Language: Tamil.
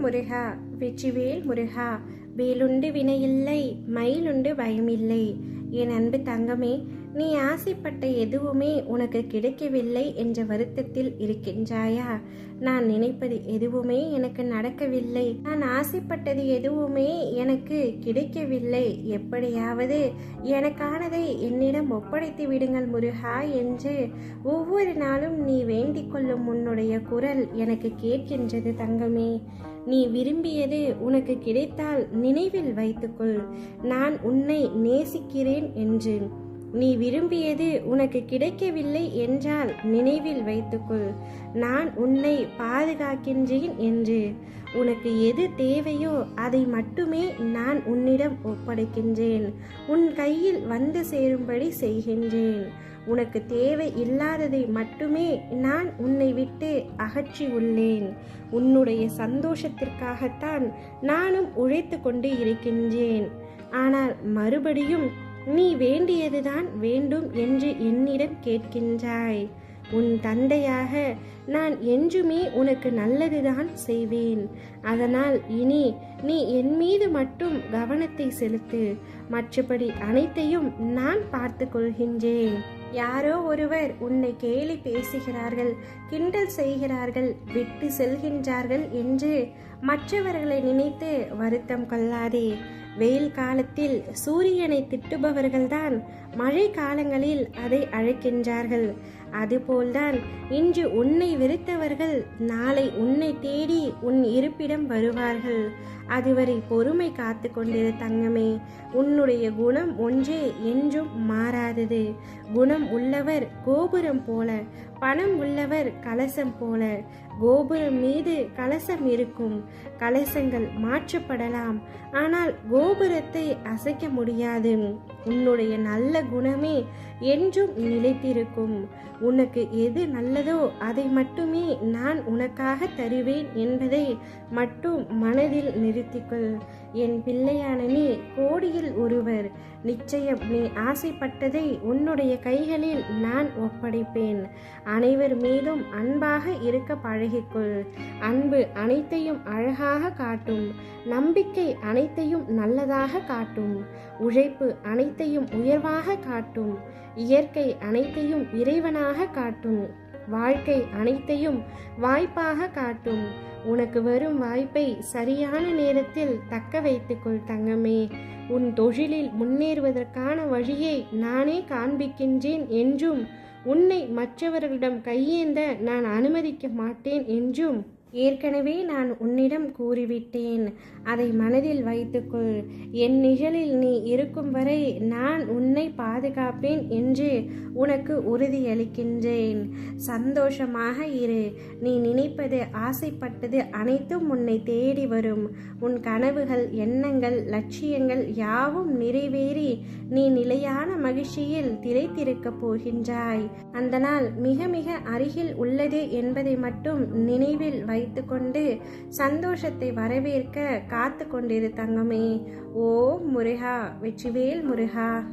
முருகா வெற்றிவேல் முருகா வேலுண்டு வினையில்லை மயிலுண்டு பயமில்லை என் அன்பு தங்கமே நீ ஆசைப்பட்ட எதுவுமே உனக்கு கிடைக்கவில்லை என்ற வருத்தத்தில் இருக்கின்றாயா? நான் நினைப்பது எதுவுமே எனக்கு நடக்கவில்லை. நான் ஆசைப்பட்டது எதுவுமே எனக்கு கிடைக்கவில்லை. எப்படியாவது எனக்கானதை என்னிடம் ஒப்படைத்து விடுங்கள் முருகா என்று ஒவ்வொரு நாளும் நீ வேண்டிக் கொள்ளும் உன்னுடைய குரல் எனக்கு கேட்கின்றது தங்கமே. நீ விரும்பியது உனக்கு கிடைத்தால் நினைவில் வைத்துக்கொள். நான் உன்னை நேசிக்கிறேன் என்று நீ விரும்பியது உனக்கு கிடைக்கவில்லை என்றால் நினைவில் வைத்துக்கொள். நான் உன்னை பாதுகாக்கின்றேன் என்று. உனக்கு எது தேவையோ அதை மட்டுமே நான் உன்னிடம் ஒப்படைக்கின்றேன். உன் கையில் வந்து சேரும்படி செய்கின்றேன். உனக்கு தேவை இல்லாததை மட்டுமே நான் உன்னை விட்டு அகற்றி உள்ளேன். உன்னுடைய சந்தோஷத்திற்காகத்தான் நானும் உழைத்து கொண்டு இருக்கின்றேன். ஆனால் மறுபடியும் நீ வேண்டியதுதான் வேண்டும் என்று என்னிடம் கேட்கின்றாய். உன் தந்தையாக நான் என்றுமே உனக்கு நல்லதுதான் செய்வேன். அதனால் இனி நீ என் மீது மட்டும் கவனத்தை செலுத்து. மற்றபடி அனைத்தையும் நான் பார்த்து கொள்கின்றேன். யாரோ ஒருவர் உன்னை கேலி பேசுகிறார்கள் கிண்டல் செய்கிறார்கள் விட்டு செல்கின்றார்கள் என்று மற்றவர்களை நினைத்து வருத்தம் கொள்ளாதே. வெயில் காலத்தில் சூரியனை திட்டுபவர்கள்தான் மழை காலங்களில் அதை அழைக்கின்றார்கள். அதுபோல்தான் இன்று உன்னை வெறுத்தவர்கள் நாளை உன்னை தேடி உன் இருப்பிடம் வருவார்கள். அதுவரை பொறுமை காத்து கொண்டிரு தங்கமே உன்னுடைய குணம் ஒன்றே என்றும் மாறாதது. குணம் உள்ளவர் கோபுரம் போல பணம் உள்ளவர் கலசம் போல கோபுரம் மீது கலசம் இருக்கும். கலசங்கள் மாற்றப்படலாம். ஆனால் கோபுரத்தை அசைக்க முடியாது. உன்னுடைய நல்ல குணமே என்றும் நிலைத்திருக்கும். உனக்கு எது நல்லதோ அதை மட்டுமே நான் உனக்காக தருவேன் என்பதை மட்டும் மனதில் நிறுத்திக்கொள். என் பிள்ளையான நீ கோடியில் ஒருவர். நிச்சயம் நீ ஆசைப்பட்டதை உன்னுடைய கைகளில் நான் ஒப்படைப்பேன். அனைவர் மீதும் அன்பாக இருக்க பழகிக்கொள். அன்பு அனைத்தையும் அழகாக காட்டும். நம்பிக்கை அனைத்தையும் நல்லதாக காட்டும். உழைப்பு அனைத்தையும் உயர்வாக காட்டும். இயற்கை அனைத்தையும் இறைவனாக காட்டும். வாழ்க்கை அனைத்தையும் வாய்ப்பாக காட்டும். உனக்கு வரும் வாய்ப்பை சரியான நேரத்தில் தக்க வைத்துக்கொள் தங்கமே. உன் தொழிலில் முன்னேறுவதற்கான வழியை நானே காண்பிக்கின்றேன் என்றும் உன்னை மற்றவர்களிடம் கையேந்த நான் அனுமதிக்க மாட்டேன் என்றும் ஏற்கனவே நான் உன்னிடம் கூறிவிட்டேன். அதை மனதில் வைத்துக்கொள். என் நிழலில் நீ இருக்கும் வரை நான் உன்னை பாதுகாப்பேன் என்று உனக்கு உறுதியளிக்கின்றேன். சந்தோஷமாக இரு. நீ நினைப்பது ஆசைப்பட்டது அனைத்தும் உன்னை தேடி வரும். உன் கனவுகள் எண்ணங்கள் லட்சியங்கள் யாவும் நிறைவேறி நீ நிலையான மகிழ்ச்சியில் திளைத்திருக்கப் போகின்றாய். அந்த நாள் மிக மிக அருகில் உள்ளது என்பதை மட்டும் நினைவில் வை வைத்துக்கொண்டு சந்தோஷத்தை வரவேற்க காத்து கொண்டிரு தங்கமே. ஓ முருகா வெற்றிவேல் முருகா.